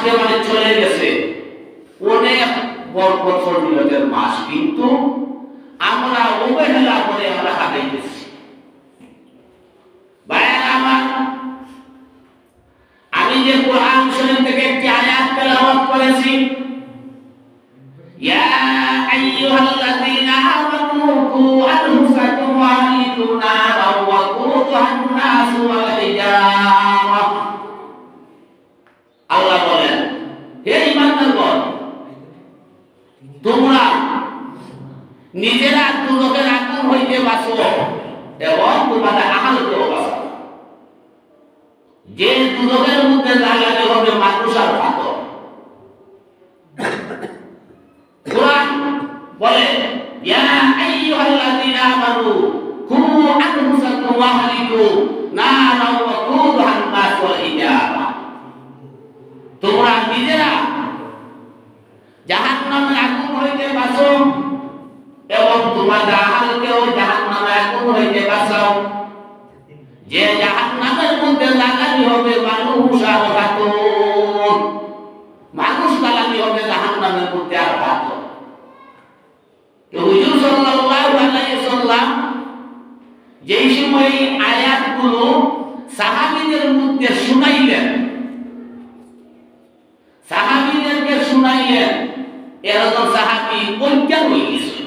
মাসকে মানে চলে গেছে। অনেক বরকত ফজিলতের মাস, কিন্তু আমরা অবহেলা করে আমরা হাতে ভাইয়েরা তোমাদের আহালকেও বাঁচো যে দুজকের মধ্যে লাগাতে হবে মানুষ মধ্যে শুনাইলেন? সাহাবিদেরকে শুনাইলেন। এরকম সাহাবি অজ্ঞান হয়ে গেছে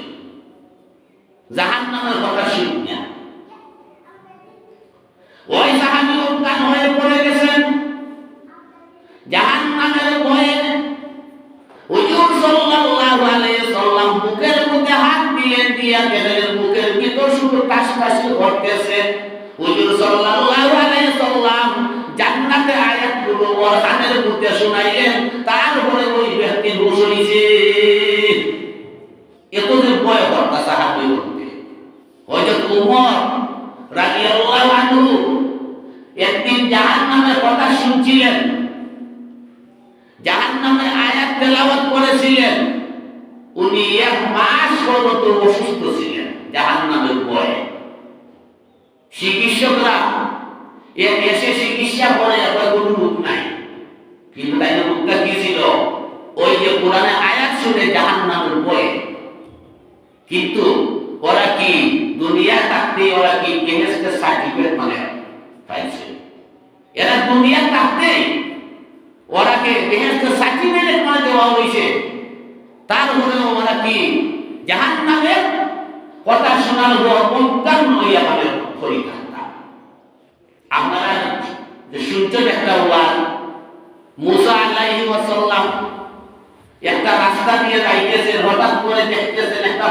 তারপরে ওই ভয় রাদিয়াল্লাহু আনহু একদিন কথা শুনছিলেন। আয়াত করেছিলেন। উনি এক মাস পর্যন্ত অসুস্থ ছিলেন জাহান্নামের ভয়ে। চিকিৎসকরা এসে চিকিৎসা করে আপনার কোনো রূপ নাই। কিন্তু তাই রূপটা কি ছিল? ওই যে কোরআনে আয়াত শুনে জাহান্নামের ভয়ে। কিন্তু ওরা কি দুনিয়া থাকতে ওরা কি কেমিস্ট্রি সার্টিফিকেট মানে পাইছে? এরা দুনিয়া থাকতে ওরাকে বেহেস্ত সার্টিফিকেট মানে দেওয়া হয়েছে। তারপরে ওরা কি জাহান নামের কথা শোনার মানে পরীক্ষা আপনারা যে শুনছেন একটা ওয়াজ মুসা আলাইহি ওয়াসাল্লাম একটা রাস্তা দিয়ে যাইতেছেন, হঠাৎ করে দেখতেছেন একটা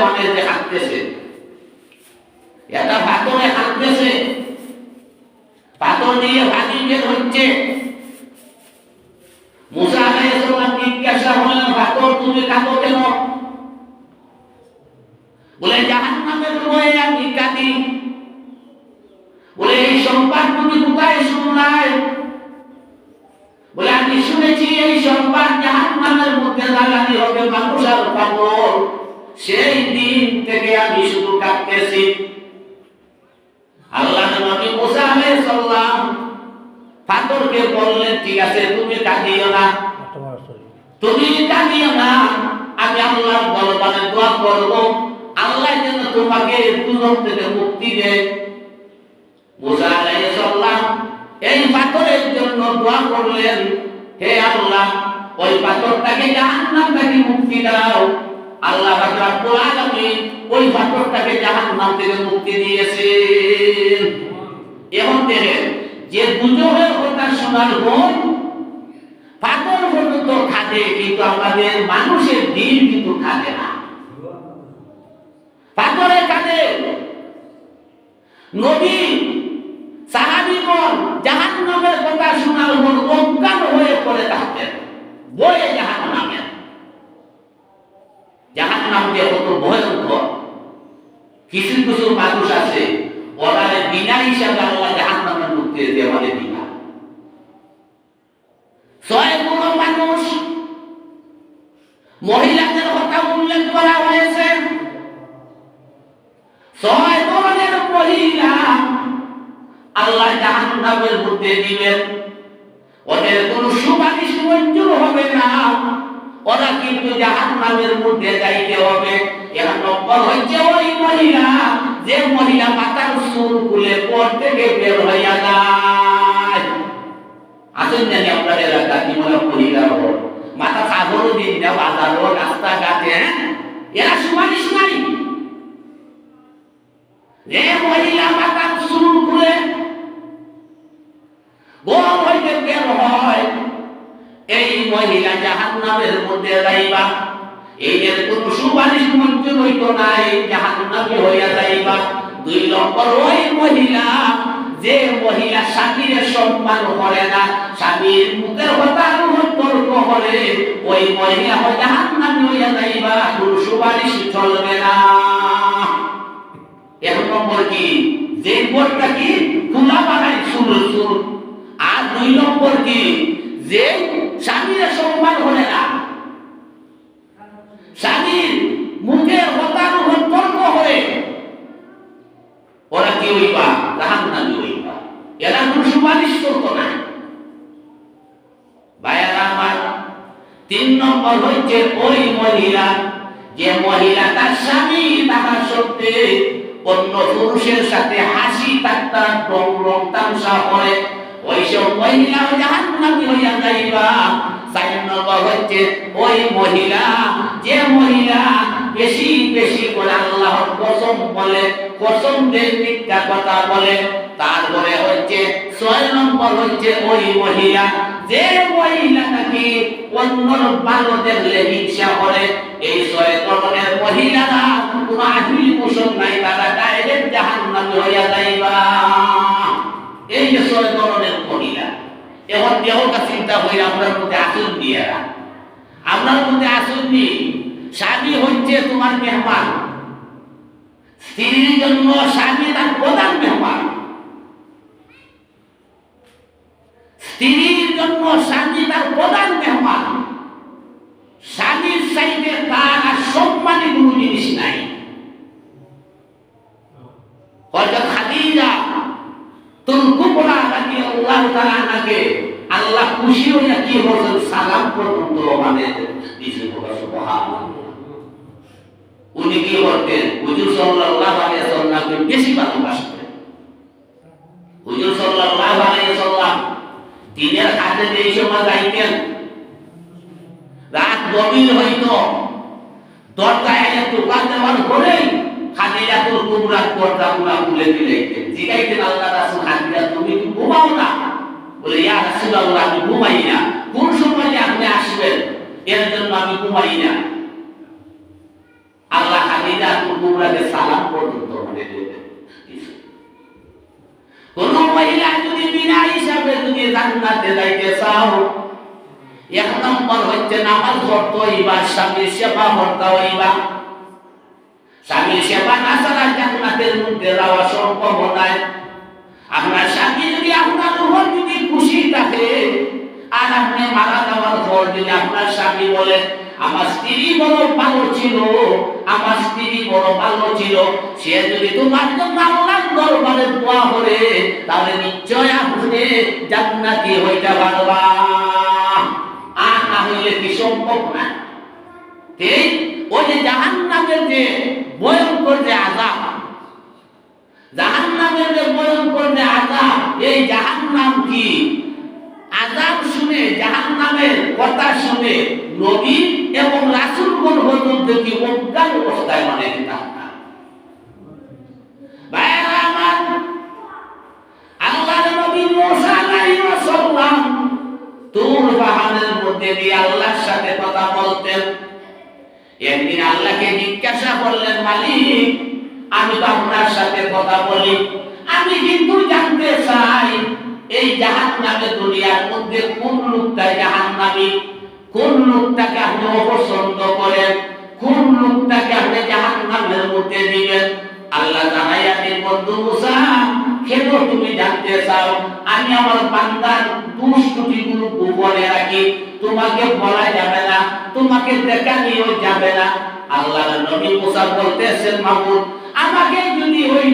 মানে যে হাঁটতেছে। একটা পাথরে হাঁটতেছে। পাথর দিয়ে ভাগি বের হচ্ছে। মুসা আলাইহিস সালাম জিজ্ঞাসা করলেন পাথর তুমি কাঁদো কেন? বলে, জাহান্নামের ভয়ে আমি কাঁদি। বলে, এই সংবাদ তুমি কোথায় শুনলাই? বলে আমি শুনেছি এই সংবাদ জাহান্নামের মধ্যে লাগানি হবে মানুষ আর পাগল সেই দিন থেকে আমি শুধু কাঁদতেছি। আল্লাহ নবী মুসা আলাইহিস সালাম পাথরকে বললেন, ঠিক আছে, তুমি কাঁদিও না। তুমি কাঁদিও না। আমি আল্লাহর বলবানে দোয়া করব। আল্লাহ যেন তোমাকে দুজন থেকে মুক্তি দেয়। মুসা আলাইহিস সালাম এই পাথরের দোয়া করলেন, হে আল্লাহ, ওই পাথরটাকে জাহান্নাম থেকে মুক্তি দাও। আল্লাহ রাব্বুল আলামিন ওই পাথরটাকে জাহান্নাম থেকে মুক্তি দিয়েছেন। এখন দেখেন, যে গুজবের কথা শোনার মন পাথর পর্যন্ত খাটে কিন্তু আমাদের মানুষের দিন কিন্তু খাটে না। পাথরে কাঁদে নবী সাহাবিগণ জাহান কথা শোনার মন অজ্ঞান হয়ে পড়ে থাকতেন। বয়ে কিছু কিছু মানুষ আছে, ওরা বিনা হিসাবে আল্লাহ জাহান মুক্তি দিয়ে বলে বিনা। ছয় কোনো মানুষ। মহিলাদের কথা উল্লেখ করা জাহান্নামের মধ্যে দিবেন ওদের কোনো সুপারিশ মঞ্জুর হবে না। ওরা কিন্তু জাহান নামের মধ্যে যাইতে হবে। এখন নম্বর হচ্ছে ওই মহিলা। যে মহিলা মাতার সুর খুলে পর থেকে বের হইয়া যায়। আসেন জানি আপনার এলাকা কি মনে হল। মাথা সাগর দিন না বাজার রাস্তাঘাটে হ্যাঁ? এরা সুপারিশ নাই। যে মহিলা মাতার এই মহিলা জাহান নামের মধ্যে যাইবা। এই এর কোন সুপারিশ মঞ্জুর হইত না এই জাহান নামে হইয়া যাইবা। দুই নম্বর ওই মহিলা, যে মহিলা স্বামীর সম্মান করে না, স্বামীর মুখের কথা তর্ক করে ওই মহিলা হয় জাহান নামে হইয়া যাইবা কোন সুপারিশ চলবে না। এক নম্বর কি? যে বোর্ডটা কি খোলা বানাই শুরু শুরু আর দুই নম্বর কি? যে স্বামীর সম্মান করে না, স্বামীর মুখের উপর তর্ক হয়ে ওরা কি হইবা? জাহান নামি হইবা। এরা কোন সুপারিশ করতো না। ভাইয়ারা আমার, তিন নম্বর হচ্ছে ওই মহিলা, যে মহিলা তার স্বামী থাকা সত্ত্বে অন্য পুরুষের সাথে হাসি ঠাট্টা রং রং তামসা করে ওই সব মহিলা জাহান্নামী হইয়া যাইবা চার নম্বর হচ্ছে ওই মহিলা যে মহিলা বেশি বেশি করে আল্লাহর কসম বলে কসম দিয়ে মিথ্যা কথা বলে তারপরে হচ্ছে ছয় নম্বর হচ্ছে ওই মহিলা যে মহিলা নাকি অন্যর ভালো দেখলে হিংসা করে এই ছয় ধরনের মহিলারা কোনো আহুল পোষণ নাই তারা ডাইরেক্ট জাহান্নামী হইয়া যাইবা এই যে ধরনের মহিলা এখন দেহটা চিন্তা হয়ে আপনার মধ্যে আসুন দিয়ে আপনার মধ্যে আসুন নি স্বামী হচ্ছে তোমার মেহমান। স্ত্রীর জন্য স্বামী তার প্রধান মেহমান। স্ত্রীর জন্য স্বামী তার প্রধান মেহমান। স্বামীর চাইতে তার আর সম্মানী কোনো জিনিস নাই। হয়তো খাদিজা তুল কুবরা রাদিয়াল্লাহু তাআলা আনহাকে আল্লাহ খুশি হইয়া কি বলছেন সালাম পর্যন্ত মানে দিয়েছেন সুবহানাল্লাহ উনি হুজুর সাল্লাল্লাহু আলাইহি সাল্লামকে বেশি দিনের কাজে যেই সময় যাইতেন রাত গভীর দেওয়ার পরেই খাদিজা তোর কুমরা দরজা গুলা খুলে দিলেন জিগাইতেন আল্লাহ রাসূল খাদিজা তুমি কি ঘুমাও না। বলে, ইয়া রাসূলুল্লাহ, আমি ঘুমাই না। কোন সময় আপনি আসবেন? এর জন্য আমি ঘুমাই না। আল্লাহ খাদিজা তোর কুমরাকে সালাম পর্যন্ত করে দিলেন কোন মহিলা যদি বিনা হিসাবে যদি জান্নাতে যাইতে চাও, এক নম্বর হচ্ছে নামাজ পড়তে হইবা, স্বামীর সেবা করতে হইবা। স্বামীর সেবা না ছাড়া জান্নাতের মধ্যে যাওয়া সম্ভব নয়। আপনার স্বামী যদি আপনার উপর যদি খুশি থাকে, আর আপনি মারা যাওয়ার পর যদি আপনার স্বামী বলে, আমার স্ত্রী বড় ভালো ছিল, আমার স্ত্রী বড় ভালো ছিল, সে যদি তোমার জন্য আল্লাহর দরবারে দোয়া করে, তাহলে নিশ্চয় আপনি জান্নাতি হইতে পারবা। আর না হইলে কি সম্ভব না? ঠিক? ওই যে জাহান নামের যে ভয়ঙ্কর যে আজাব জাহান নামের যে ভয়ঙ্কর যে আজাব এই জাহান নাম কি? আজাব শুনে জাহান নামের কথা শুনে নবী এবং রাসুলগণ কি অজ্ঞান অবস্থায় মানে আল্লাহর নবী মুসা পাহাড়ের মধ্যে দিয়ে আল্লাহর সাথে কথা বলতেন। একদিন আল্লাহকে জিজ্ঞাসা করলেন, মালিক, আমি তো আপনার সাথে কথা বলি, আমি কিন্তু জানতে চাই, এই জাহান নামে দুনিয়ার মধ্যে কোন লোকটা জাহান নামী কোন লোকটাকে আপনি অপছন্দ করেন? কোন লোকটাকে আপনি জাহান নামের মধ্যে দিবেন? আল্লাহ জানাই আপনি বন্ধু মুসা কেন তুমি জানতে চাও, আমি আমার বান্দার তোমাকে বলা যাবে না, তোমাকে দেখানিও যাবে না। আল্লাহ নবী মুসা বলতেছেন মাহমুদ আমাকে যদি ওই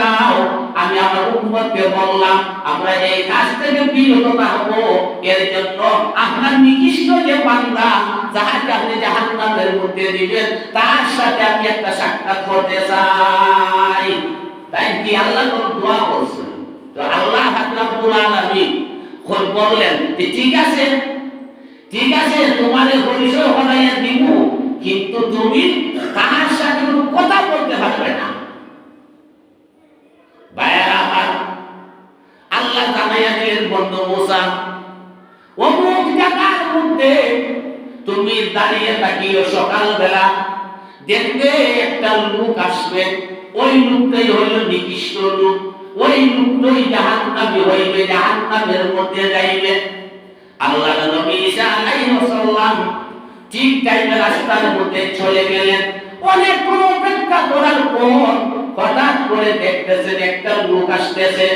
দাও, আমি আমার উম্মতকে বললাম, আমরা এই কাজ থেকে আপনার নিকৃষ্ট যে বান্দা, যাহাকে আপনি জাহান্নামের মধ্যে দিবেন, তার সাথে আমি একটা সাক্ষাৎ করতে চাই। তাই কি আল্লাহ দোয়া করছেন? রাব্বুল আলামিন বললেন ঠিক আছে ঠিক আছে তোমার পরিচয় হলাইয়া দিব কিন্তু তুমি তাহার সাথে কোনো কথা বলতে পারবে না। আল্লাহ জানাইয়া দিলেন, বন্ধু মোসা, অমুক জায়গার মধ্যে তুমি দাঁড়িয়ে থাকিও সকালবেলা, দেখবে একটা লোক আসবে, ওই লোকটাই হইল নিকৃষ্ট লোক। ওই লোকটাই জাহান্নামী হইবে জাহান্নামের মধ্যে যাইবে আল্লাহ নবী ঈসা আলাইহিস সালাম ঠিক টাইমে রাস্তার মধ্যে চলে গেলেন অনেক অপেক্ষা করার পর, হঠাৎ করে দেখতেছেন একটা লোক আসতেছে,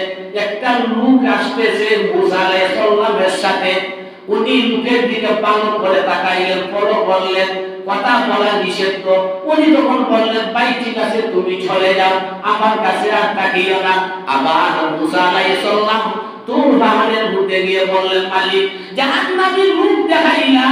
একটা লোক আসতেছে মুসা আলাইহিস সালামের সাথে। উনি লোকের দিকে পালন করে তাকাইলেন পরও বললেন কথা বলা নিষেধ উনি তখন বললেন, ভাই, ঠিক আছে, তুমি চলে যাও। আমার কাছে আর না। আবার মুসা আলাইহিস সালাম বাহানের মধ্যে গিয়ে বললেন, মালিক দেখাইলা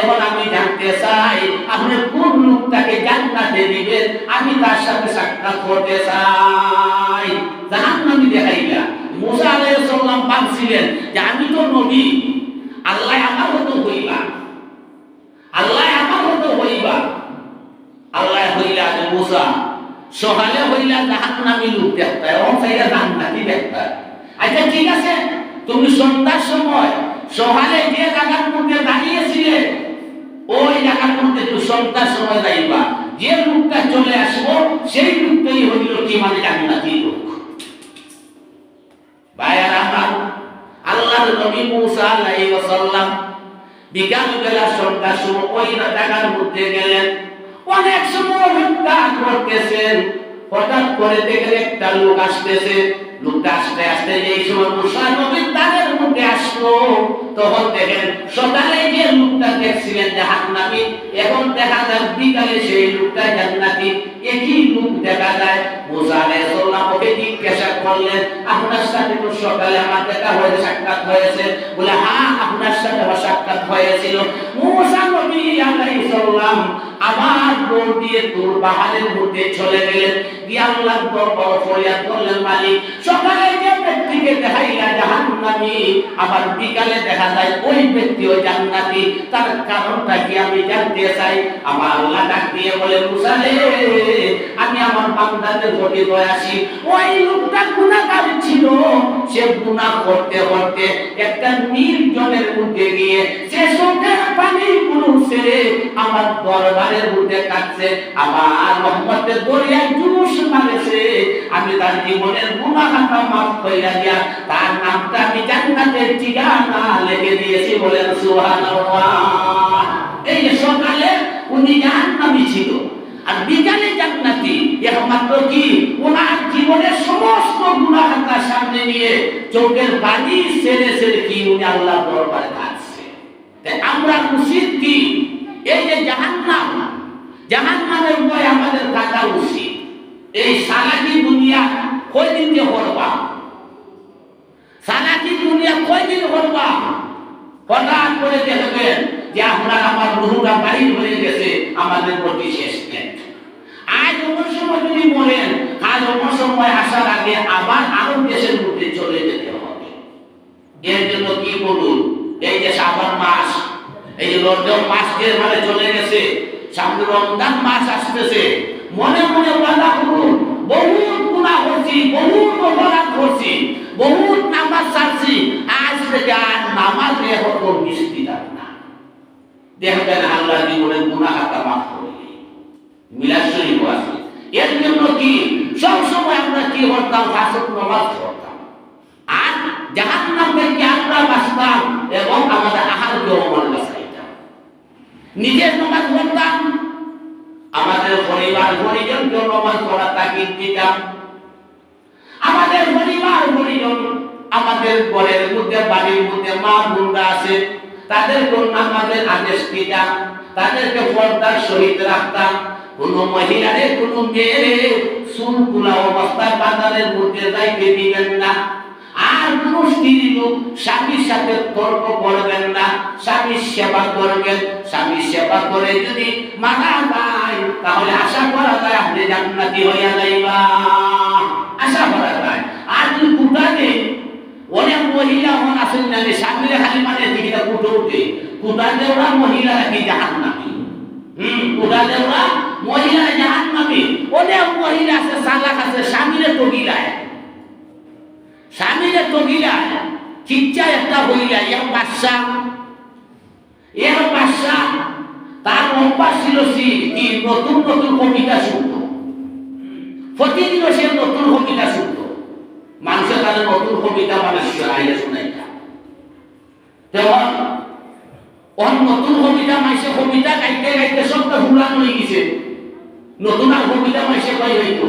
এখন আমি জানতে চাই, আপনি কোন লোকটাকে জান্নাতে দিবেন? আমি তার সাথে সাক্ষাৎ করতে চাই। জাহান্নামী দেখাইলা। মুসা আলাইহিস সালাম যে, আমি তো নবী। আল্লাহ আমার মতো হইবা আল্লাহ আমার মতো হইবা আল্লাহ মুসা সকালে হইলা জাহান্নামী লোক দেখতা এবং সাইয়া জান্নাতি দেখতা আচ্ছা ঠিক আছে। তুমি সন্ধ্যার সময় সকালে যে জায়গার মধ্যে দাঁড়িয়েছিলে, ওই জায়গার মধ্যে একটু সন্ধ্যার সময় যাইবা। যে লোকটা চলে আসব, সেই লোকটাই হইল কি মানে জান্নাতি লোক। ভাইয়ার আমার আল্লাহর নবী মুসা আলাইহিস সালাম বিকাল বেলা সন্ধ্যার সময় ওই জায়গার মধ্যে গেলেন। অনেক সময় অপেক্ষা করতেছেন হঠাৎ করে দেখেন একটা লোক আসতেছে। লোকটা দেখা যায় লোকটা একই লোক দেখা যায়। আপনার সাথে তো সকালে আমার সাক্ষাৎ বলে হ্যাঁ আপনার সাথে হয়েছিল। আমার দৌড় দিয়ে পাহাড়ের মধ্যে চলে গেলেন। দরবার ফরিয়াদ করলেন, মালিক, সকালে যে ব্যক্তিকে দেখাইলা জাহান্নামী, আবার বিকালে দেখা যায় ওই ব্যক্তি ওই জান্নাতি। তার কারণটা কি আমি জানতে চাই? আমার আল্লাহ ডাক দিয়ে বলে, মুসা রে, আমি আমার বান্দাদের ওই লোকটা গুণাগার ছিল। সে গুনাহ করতে করতে একটা নির্জনের মধ্যে গিয়ে সে চোখের পানি আমার দরবারের মধ্যে কাটছে আমার রহমতের দরিয়ায় জুস মারেছে আমি তার জীবনের গুণাহাটা মাফ কইরা দিয়া তার নামটা আমি জান্নাতের ঠিকানা লিখে দিয়েছি বলেন সুবহানাল্লাহ। এই সকালে উনি জাহান্নামী ছিল, আর বিকালে জান্নাতি। একমাত্র কি? ওনার জীবনের সমস্ত গুণাহাতা সামনে নিয়ে চোখের পানি ছেড়ে ছেড়ে কি উনি আল্লাহ দরবারে কাটছে আমরা উচিত কি? এই যে জাহান্নাম, জাহান্নামের ভয় আমাদের কাটা উচিত। এই সালাকি দুনিয়া কয়দিন যে হরবা সালাকি দুনিয়া কয়দিন হরবা হঠাৎ করে দেখবেন যে আপনার আমার রুহুটা বাড়ি হয়ে গেছে, আমাদের প্রতি শেষ আজ অন্য সময় যদি বলেন আজ অন্য সময় আসার আগে আবার আরও দেশের মধ্যে চলে যেতে হবে। এর জন্য কি বলুন? এই যে শ্রাবণ মাস এই যে রমজান মাস চলে গেছে। সামনে রমজান মাস আসতেছে। মনে মনে ওয়াদা করুন। গুনাহ করছি, বহুত অপরাধ করছি নামাজ আজ থেকে আর নামাজ না। দেখবেন আল্লাহ জীবনের গুনাহ হাতা মাফ করে শরীফ আছে। এর জন্য কি? সব সময় আমরা কি করতাম? ফাঁসক নামাজ পড়তাম। আর জাহান্নাম থেকে আমরা বাঁচতাম? এবং আমাদের আহারকে অমল বাঁচাইতাম নিজের নামাজ পড়তাম আমাদের পরিবার পরিজনকে নামাজ পড়া তাকিদ দিতাম। আমাদের পরিবার পরিজন, আমাদের ঘরের মধ্যে, বাড়ির মধ্যে মা, বোনরা আছে, তাদের নামাজের আদেশ দিতাম, তাদেরকে পর্দার সহিত রাখতাম। কোন মহিলারে, কোন মেয়েরে চুল অবস্থায় বাজারের মধ্যে যাইতে দিবেন না। স্ত্রী লোক স্বামীর সাথে তর্ক করবেন না, স্বামীর সেবা করবেন। স্বামীর সেবা করে যদি মানা যায়, তাহলে আশা করা যায় আপনি জান্নাতি হইয়া যাইবা। আশা করা যায়। আর যদি কুটা নেই অনেক মহিলা মন আছেন না স্বামীর খালি মানে দিকে কুটো উঠে কুটা দেওয়া মহিলারা কি জাহান নামি হুম কুটা মহিলা জাহান নামি অনেক মহিলা আছে সালাক আছে, স্বামীরে টগিলায় স্বামীরে টগিলায় চিচ্চা একটা হইলা এক বাচ্চা এক বাচ্চা তার অভ্যাস ছিল কি, নতুন নতুন কবিতা শুনত। প্রতিদিন সে নতুন কবিতা শুনত। মানুষের কাছে নতুন কবিতা মানুষ আইলে শুনাইতা। তেমন, অন নতুন কবিতা মাইসে কবিতা গাইতে গাইতে সবটা হুলান হয়ে গেছে। নতুন আর কবিতা মাইসে কই হইতো?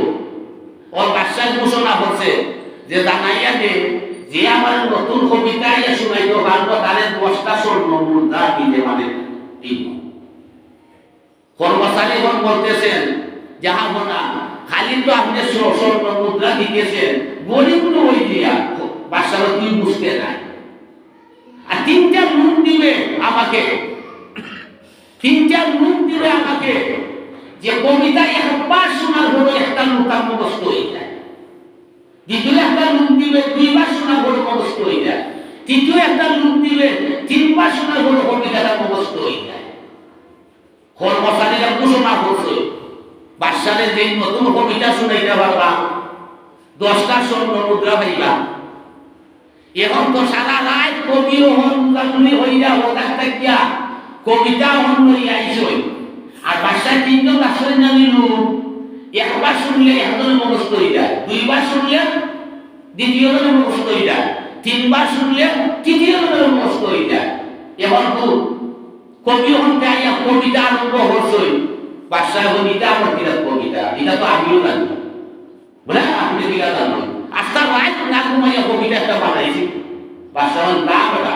ওর বাচ্চায় ঘোষণা করছে যে জানাইয়া দে যে আমার নতুন কবিতা ইয়া শুনাইতো পারব তাহলে দশটা স্বর্ণ মুদ্রা দিতে মানে বলতেছেন, যাহা খালি তো আপনি স্বর্ণ মুদ্রা দিতেছেন ওই দিয়া তুই বুঝতে নাই? আর তিনটা লুক দিবে আমাকে। তিনটা লুক দিবে আমাকে। যে কবিতা একবার শোনার পরে একটা লুকা মুখস্থ হয়ে যায়। দ্বিতীয় একটা লুক দিবে দুইবার শোনার পরে মুখস্থ হয়ে যায় তৃতীয় একটা লুক দিবে, তিনবার শোনার পরে কবিতাটা মুখস্থ হয়ে যায় কর্মচারীরা ঘোষণা করছে বাচ্চারে যে নতুন কবিতা শুনাইতে পারবা, দশটা স্বর্ণ মুদ্রা পাইবা। এখন তো সারা রাত কবি হন মুদামুনি হইয়া হঠাৎ থাকিয়া কবিতা হন লইয়া আইসই। আর বাচ্চা তিনজন আসলে জানিল একবার শুনলে একজনে মুখস্থ হয়ে দুইবার শুনলে দ্বিতীয় জনে মুখস্থ হয়ে তিনবার শুনলে তৃতীয় জনে মুখস্থ হয়ে এখন তো কবি গাইয়া কবিতা আরম্ভ হচ্ছই হন এটা আমার কিরাত কবিতা, এটা তো আমিও জানি। বলে, আপনি কিরা জানো আস্তা রাত না ঘুমাইয়া কবিতা একটা বানাইছি। হন না বেটা,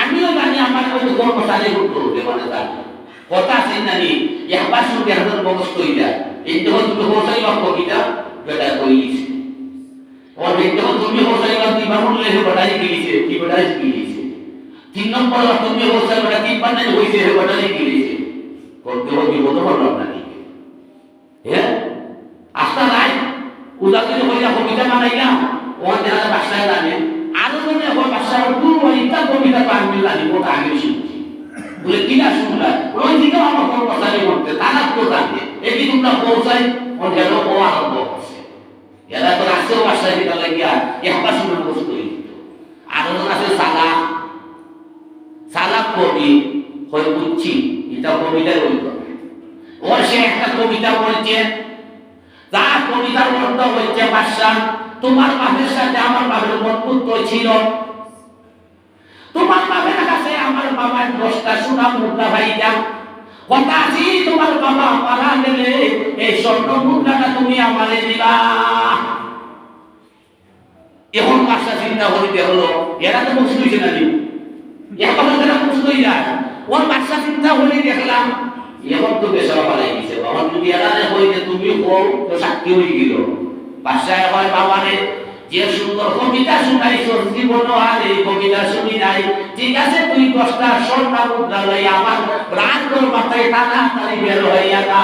আমিও জানি, আমার কাছে কর্মচারী উত্তর হতে মানে জানি কথা আছে জানি একবার শুনতে একজন মুখস্থ হয়ে এই যখন তুমি হোসাই বা কবিতা বেটা কইছে और देखते हो तुम भी हो सही बात तीन बार ले हो बढ़ाई के लिए की बढ़ाई के लिए তিন নম্বর বার তুমি हो सही बड़ा तीन बार नहीं हुई से बढ़ाई के लिए করতে হবে বিপদ হলো আপনাকে হ্যাঁ আস্থা নাই উদাহরণ হইয়া কবিতা বানাইলাম ওর দেখা বাসায় জানে আরো মনে হয় বাসায় দূর ওই ইটা কবিতা তো আমি জানি ওটা আগে শুনছি বলে কিনা শুনলা ওই দিকে আমার কোনো কথা নেই করতে তারা তো জানে এটি তোমরা পৌঁছাই যেন ও আরম্ভ এরা তো রাস্তাও বাসায় দিতে লাগিয়া একবার শুনে বসতে আরও আছে সালা সালা কবি হয় বুঝছি, এটা কবিতার ওই ওর সে একটা কবিতা বলছে তার কবিতার অর্থ হচ্ছে বাদশাহ, তোমার বাপের সাথে আমার বাপের বন্ধুত্ব ছিল। তোমার বাপের কাছে আমার বাবার দশটা সোনা মুদ্রা ভাইয়া কথা আছি, তোমার বাবা মারা গেলে এই স্বর্ণ মুদ্রাটা তুমি আমারে দিবা। এখন বাদশাহ চিন্তা করিতে হলো, এরা তো মুসলিম হয়েছে নাকি? এখন এরা মুসলিম যায় ওর বাদশাহ চিন্তা করে দেখলাম, এখন তো বেসরা পালাই গেছে। তখন যদি এরানে হইতে তুমি হও তো সাক্ষী হয়ে গেল। বাদশাহ হয় বাবারে যে সুন্দর কবিতা শুনাইছ জীবন আর এই কবিতা শুনি নাই। ঠিক আছে, তুই দশটা স্বর্ণ মুদ্রা লই আমার প্রাণ তোর মাথায় টানা তারি বের হইয়া না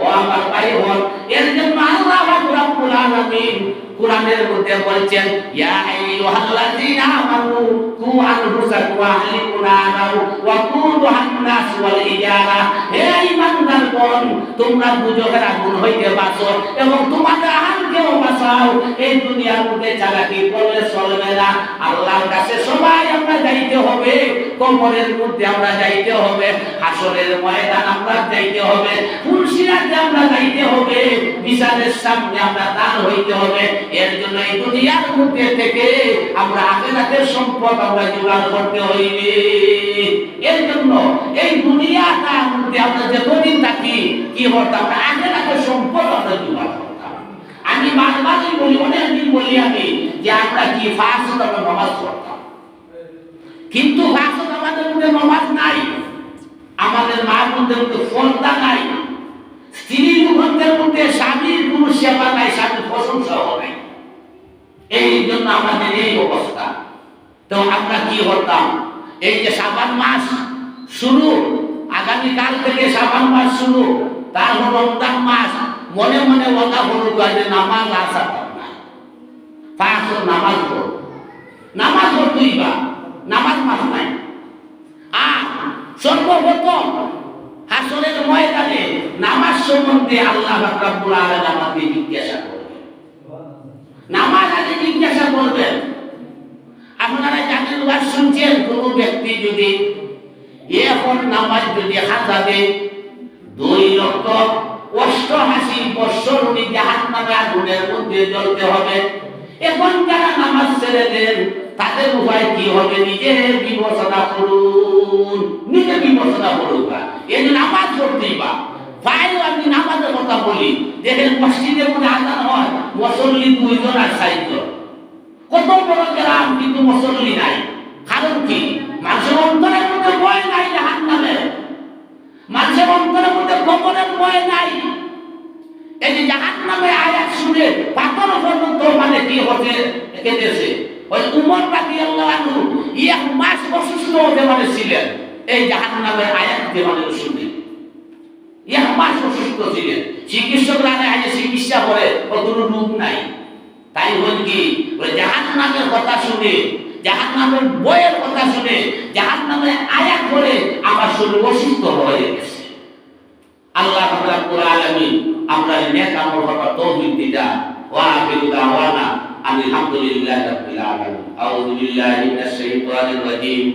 ও আমার ভাই হল এর জন্য আল্লাহ রাব্বুল আলামিন কোরআনের মধ্যে বলছেন, ইয়া আইয়ুহাল্লাযীনা আমানু কু আনফুসাকুম ওয়া আহলিকুম নারাও ওয়া কুদুহান নাস ওয়াল ইজারা। হে ঈমানদারগণ তোমরা দুজকের আগুন হইতে বাঁচো এবং তোমাদের আহারকেও বাঁচাও, এই দুনিয়ার মধ্যে চালাকি করলে চলবে না? আল্লাহর কাছে সবাই আমরা যাইতে হবে, কবরের মধ্যে আমরা যাইতে হবে, হাসরের ময়দান আমরা যাইতে হবে ফুলসিরাতে আমরা যাইতে হবে, বিচারের সামনে আমরা দান হইতে হবে। এর জন্য এই দুনিয়ার মধ্যে থেকে আমরা আখেরাতের সম্পদ আমরা জোগাড় করতে হইবে। এর জন্য এই দুনিয়াটার মধ্যে আমরা যতদিন থাকি, কি হতো আমরা আখেরাতের সম্পদ আমরা জোগাড় আমি বারবারই বলি অনেকদিন বলি আমি যে আমরা কি ফাঁস আমরা নামাজ কিন্তু ফাঁস আমাদের মধ্যে নামাজ নাই, আমাদের মা বোনদের মধ্যে নাই স্ত্রী মধ্যে স্বামীর সেবা নাই, স্বামীর প্রশংসাও নাই। এই জন্য আমাদের এই অবস্থা। তো আমরা কি করতাম? এই যে শ্রাবণ মাস শুরু, আগামীকাল থেকে সাবান মাস শুরু তারপর রমজান মাস। মনে মনে ওটা হলো যে নামাজ আসা তার নামাজ পড়ো। নামাজ পড়তেই বা। নামাজ মাস নাই। আর সর্বপ্রথম হাসরের ময়দানে নামাজ সম্বন্ধে আল্লাহ রাব্বুল আলামিন আমাকে জিজ্ঞাসা করবে নামাজ আগে জিজ্ঞাসা করবেন। আপনারা জানেন বা শুনছেন, কোনো ব্যক্তি যদি এখন নামাজ যদি হাজাবে দুই লক্ষ অষ্টআশি বৎসর উনি জাহান নামে আগুনের মধ্যে জ্বলতে হবে। এখন যারা নামাজ ছেড়ে দেন, তাদের উপায় কি হবে? নিজে বিবেচনা করুন। নিজে বিবেচনা করুন বা এই নামাজ পড়তেই বা, ভাইও আমি নামাজের কথা বলি। দেখেন মসজিদের মধ্যে আজান হয়, মুসল্লি দুইজন আর চারজন। কত বড় গ্রাম, কিন্তু মুসল্লি নাই। কারণ কি? মানুষের অন্তরের মধ্যে ভয় নাই জাহান নামে মানুষের মধ্যে কবরের ভয় নাই। এই যে জাহান নামে আয়াত শুনে পাথর পর্যন্ত মানে কি হতে কেটেছে? ওই উমর রাজি আল্লাহ এক মাস অসুস্থ হতে মানে ছিলেন, এই জাহান নামের আয়াত মানে শুনে। এক মাস অসুস্থ ছিলেন। চিকিৎসকরা আগে চিকিৎসা করে ও কোনো রোগ নাই। তাই হল কি, ওই জাহান নামের কথা শুনে জাহান নামের বইয়ের কথা শুনে জাহান নামের আয়াত করে আমার শরীর অসুস্থ হয়ে গেছে। আল্লাহ রাব্বুল আলামিন আমরা নেক আমল করার তৌফিক দিতা। ওয়া আখিরু দাওয়ানা আলহামদুলিল্লাহি রাব্বিল আলামিন। আউযু বিল্লাহি মিনাশ শাইতানির রাজীম।